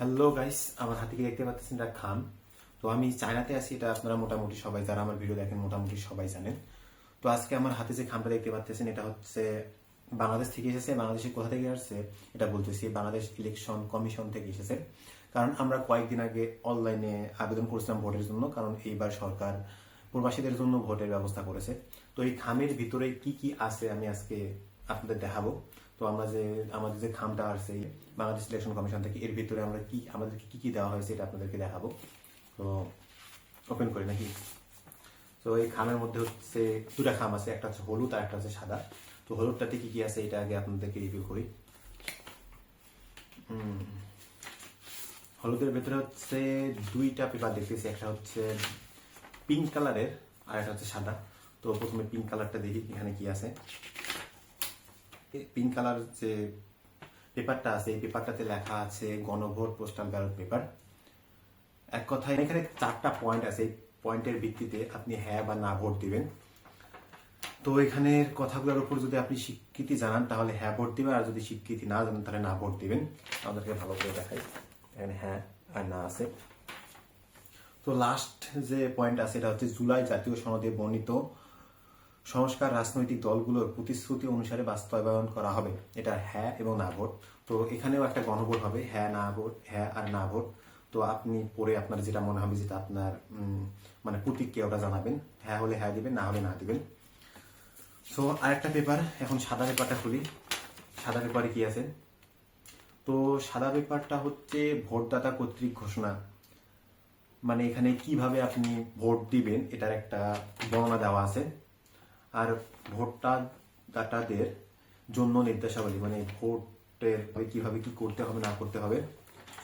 Hello guys আমার হাতে কি দেখতে পাচ্ছেন? এটা খাম। তো আমি চায়নাতে আছি। এটা আপনারা মোটামুটি সবাই যারা আমার ভিডিও দেখেন, মোটামুটি সবাই জানেন। তো আজকে আমার হাতে যে খামটা দেখতে পাচ্ছেন, এটা হচ্ছে বাংলাদেশ থেকে এসেছে। বাংলাদেশে কোথা থেকে আসছে? এটা বলতেছি, বাংলাদেশ ইলেকশন কমিশন থেকে এসেছে। কারণ আমরা কয়েকদিন আগে অনলাইনে আবেদন করেছিলাম ভোটের জন্য, কারণ এইবার সরকার প্রবাসীদের জন্য ভোটের ব্যবস্থা করেছে। তো এই খামের ভিতরে কি কি আছে আমি আজকে আপনাদের দেখাবো। তো আমরা যে, আমাদের যে খামটা আসছে বাংলাদেশ ইলেকশন কমিশন থেকে এর ভিতরে আমরা কি, আমাদেরকে কি কি দেওয়া হয়েছে এটা আপনাদেরকে দেখাবো। তো ওপেন করি নাকি? তো এই খামের মধ্যে হচ্ছে দুটা খাম আছে, একটা হচ্ছে হলুদ আর একটা হচ্ছে সাদা। তো হলুদটাতে কি কি আছে এটা আগে আপনাদেরকে রিভিউ করি। হলুদের ভেতরে হচ্ছে দুইটা পেপার দেখতেছি, একটা হচ্ছে পিঙ্ক কালারের আর একটা হচ্ছে সাদা। তো প্রথমে পিঙ্ক কালারটা দেখি এখানে কি আছে। পিঙ্ক কালার যে পেপারটা আছে, এই পেপারটাতে লেখা আছে গণভোট পোস্টাল ব্যালট পেপার এক কথায়, এখানে চারটা পয়েন্ট আছে, এই পয়েন্টের ভিত্তিতে আপনি হ্যাঁ বা না ভোট দিবেন। তো এখানে কথাগুলোর উপর যদি আপনি স্বীকৃতি জানান, তাহলে হ্যাঁ ভোট দিবেন, আর যদি স্বীকৃতি না জানান, তাহলে না ভোট দিবেন। আমাদেরকে ভালো করে দেখাই। এখানে হ্যাঁ আর না আছে। তো লাস্ট যে পয়েন্ট আছে, এটা হচ্ছে জুলাই জাতীয় সনদে বর্ণিত সংস্কার রাজনৈতিক দলগুলোর প্রতিশ্রুতি অনুসারে বাস্তবায়ন করা হবে। এটা হ্যাঁ এবং না ভোট। তো এখানেও একটা গণভোট হবে হ্যাঁ না ভোট হ্যাঁ আর না ভোট। তো আপনি পরে আপনার যেটা মনে হবে, যেটা আপনার মানে প্রতিক্রিয়া ওটা জানাবেন। হ্যাঁ হলে হ্যাঁ দিবেন, না হলে না দিবেন। সো আরেকটা পেপার, এখন সাদা পেপারটা খুলি। সাদা পেপারে কি আছে? তো সাদা পেপারটা হচ্ছে ভোটদাতা কর্তৃক ঘোষণা। মানে এখানে কীভাবে আপনি ভোট দিবেন, এটার একটা বর্ণনা দেওয়া আছে। আর ভোটটা দাতাদের জন্য নির্দেশাবলী মানে ভোটের কীভাবে কি করতে হবে, না করতে হবে,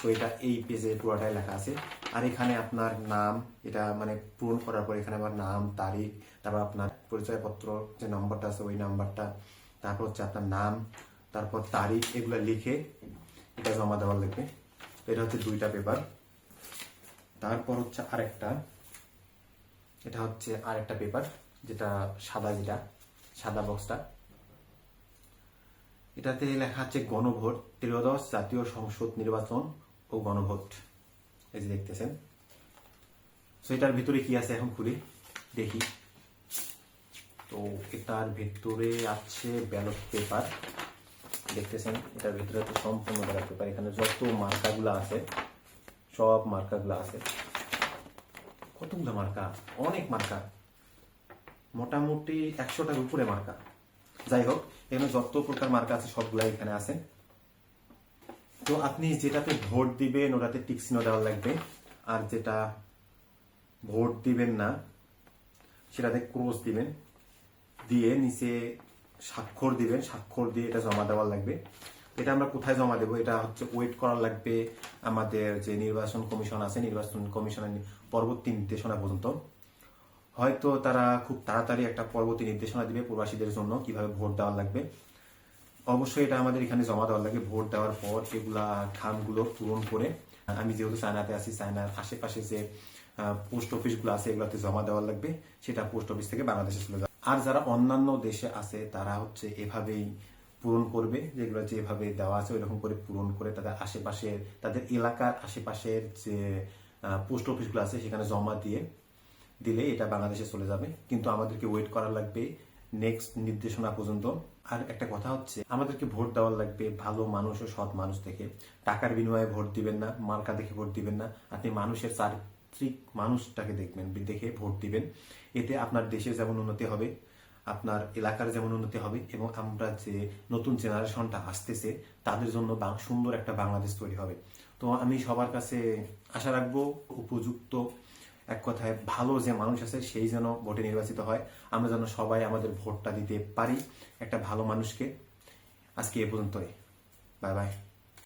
তো এটা এই পেজে পুরোটাই লেখা আছে। আর এখানে আপনার নাম, এটা মানে পূরণ করার পর এখানে আমার নাম, তারিখ, তারপর আপনার পরিচয়পত্র, যে নম্বরটা আছে ওই নাম্বারটা, তারপর হচ্ছে আপনার নাম, তারপর তারিখ, এগুলো লিখে এটা জমা দেওয়ার লাগবে। এটা হচ্ছে দুইটা পেপার। তারপর হচ্ছে আরেকটা, এটা হচ্ছে আরেকটা পেপার। যেটা সাদা যেটা, সাদা বক্সটা। এটাতে লেখা আছে গণভোট, ত্রয়োদশ জাতীয় সংসদ নির্বাচন ও গণভোট। এই যে দেখতেছেন। তো এটার ভিতরে কি আছে এখন খুলি দেখি। তো, এটার ভিতরে আছে ব্যালট পেপার দেখতেছেন, এটার ভিতরে তো সম্পূর্ণ ব্যালট পেপার এখানে যত মার্কাগুলো আছে, সব মার্কাগুলো আছে। কতগুলো মার্কা? অনেক মার্কা। মোটামুটি একশোটার উপরে মার্কা যাই হোক এখানে যত প্রকার মার্কা আছে সবগুলাই এখানে আছে। তো আপনি যেটাতে ভোট দিবেন, ওটাতে টিকসিনো দেওয়া লাগবে। আর যেটা ভোট দিবেন না, সেটাতে ক্রোশ দিবেন। দিয়ে নিচে স্বাক্ষর দিবেন, স্বাক্ষর দিয়ে এটা জমা দেওয়ার লাগবে। এটা আমরা কোথায় জমা দেবো? এটা হচ্ছে ওয়েট করার লাগবে। আমাদের যে নির্বাচন কমিশন আছে, নির্বাচন কমিশনের পরবর্তী নির্দেশনা পর্যন্ত। হয়তো তারা খুব তাড়াতাড়ি একটা পরবর্তী নির্দেশনা দিবে প্রবাসীদের জন্য, কীভাবে ভোট দেওয়ার লাগবে। অবশ্যই এটা আমাদের এখানে জমা দেওয়ার লাগে। ভোট দেওয়ার পর এগুলা খামগুলো পূরণ করে, আমি যেহেতু চায়নাতে আছি, চায়নার আশেপাশে যে পোস্ট অফিসগুলো আছে এগুলোতে জমা দেওয়ার লাগবে, সেটা পোস্ট অফিস থেকে বাংলাদেশে চলে যাবে। আর যারা অন্যান্য দেশে আছে, তারা হচ্ছে এভাবেই পূরণ করবে, যেগুলো যেভাবে দেওয়া আছে ওইরকম করে পূরণ করে তাদের আশেপাশের, তাদের এলাকার আশেপাশের যে পোস্ট অফিসগুলো আছে সেখানে জমা দিয়ে দিলে এটা বাংলাদেশে চলে যাবে। কিন্তু আমাদেরকে ওয়েট করা লাগবে নেক্সট নির্দেশনা পর্যন্ত। আর একটা কথা হচ্ছে, আমাদেরকে ভোট দেওয়ার লাগবে ভালো মানুষ ও সৎ মানুষ দেখে। টাকার বিনিময়ে ভোট দিবেন না, মার্কা দেখে ভোট দিবেন না। আপনি মানুষের চারিত্রিক মানুষটাকে দেখবেন, দেখে ভোট দিবেন। এতে আপনার দেশের যেমন উন্নতি হবে, আপনার এলাকার যেমন উন্নতি হবে এবং আমরা যে নতুন জেনারেশনটা আসতেছে, তাদের জন্য সুন্দর একটা বাংলাদেশ তৈরি হবে। তো আমি সবার কাছে আশা রাখব, উপযুক্ত এক কথায় ভালো যে মানুষ আছে, সেই যেন ভোটে নির্বাচিত হয়। আমরা যেন সবাই আমাদের ভোটটা দিতে পারি। একটা ভালো মানুষকে। আজকে এ পর্যন্তই। Bye bye.